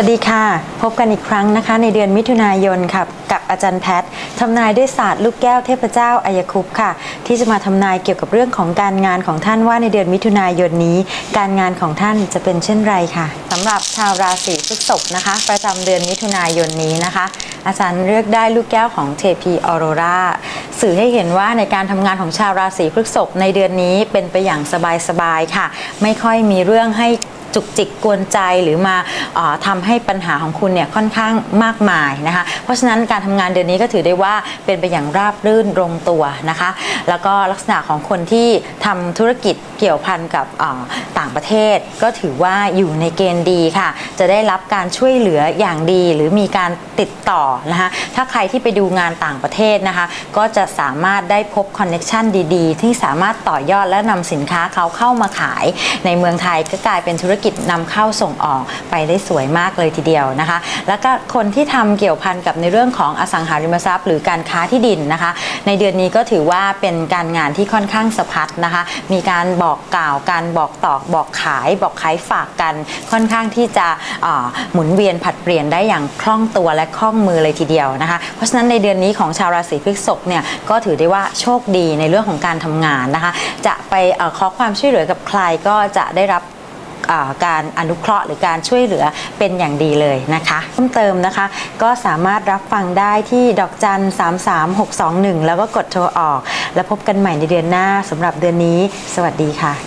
วัสดีค่ะ พบกันอีกครั้งนะคะ ในเดือนมิถุนายนค่ะกับอาจารย์แพทย์ทำนายด้วยศาสตร์ลูกแก้วเทพเจ้าอายคุปต์ค่ะ ที่จะมาทำนายเกี่ยวกับเรื่องของการงานของท่านว่าในเดือนมิถุนายนนี้ การงานของท่านจะเป็นเช่นไรค่ะสำหรับชาวราศีพฤษภนะคะ ประจำเดือนมิถุนายนนี้นะคะ อาจารย์เลือกได้ลูกแก้วของเทพีออโรราสื่อให้เห็นว่าในการทำงานของชาวราศีพฤษภในเดือนนี้เป็นไปอย่างสบายๆค่ะ ไม่ค่อยมีเรื่องให้ จุกจิกกวนใจหรือมาอ่อทำให้ปัญหาของคุณเนี่ยค่อนข้างมากมายนะคะ เพราะฉะนั้นการทำงานเดือนนี้ก็ถือได้ว่าเป็นไปอย่างราบรื่นลงตัวนะคะ แล้วก็ลักษณะของคนที่ทำธุรกิจเกี่ยวพันกับต่างประเทศ ก็ถือว่าอยู่ในเกณฑ์ดีค่ะ จะได้รับการช่วยเหลืออย่างดีหรือมีการติดต่อนะคะถ้าใครที่ไปดูงานต่างประเทศนะคะ ก็จะสามารถได้พบคอนเน็ชันดีๆ ที่สามารถต่อยอดและนำสินค้าเขาเข้ามาขายในเมืองไทยก็กลายเป็นธุรกิจนำเข้าส่งออกไปได้สวยมากเลยทีเดียวนะคะ แล้วก็คนที่ทำเกี่ยวพันกับในเรื่องของอสังหาริมทรัพย์ หรือการค้าที่ดินนะคะ ในเดือนนี้ก็ถือว่าเป็นการงานที่ค่อนข้างสะพัดนะคะ มีการบอกกล่าวการบอกต่อบอกขาย บอกขายฝากกัน ค่อนข้างที่จะอ่าหมุนเวียนผัดเปลี่ยนได้อย่างคล่องตัวและคล่องมือเลยทีเดียวนะคะ เพราะฉะนั้นในเดือนนี้ของชาวราศีพฤษภเนี่ยก็ถือได้ว่าโชคดีในเรื่องของการทำงานนะคะ จะไปเออขอความช่วยเหลือกับใครก็จะได้รับ การอนุเคราะห์หรือการช่วยเหลือเป็นอย่างดีเลยนะคะเพิ่มเติมนะคะ ก็สามารถรับฟังได้ที่ดอกจัน 33621 แล้วก็กดโทรออก แล้วพบกันใหม่ในเดือนหน้าสำหรับเดือนนี้ สวัสดีค่ะ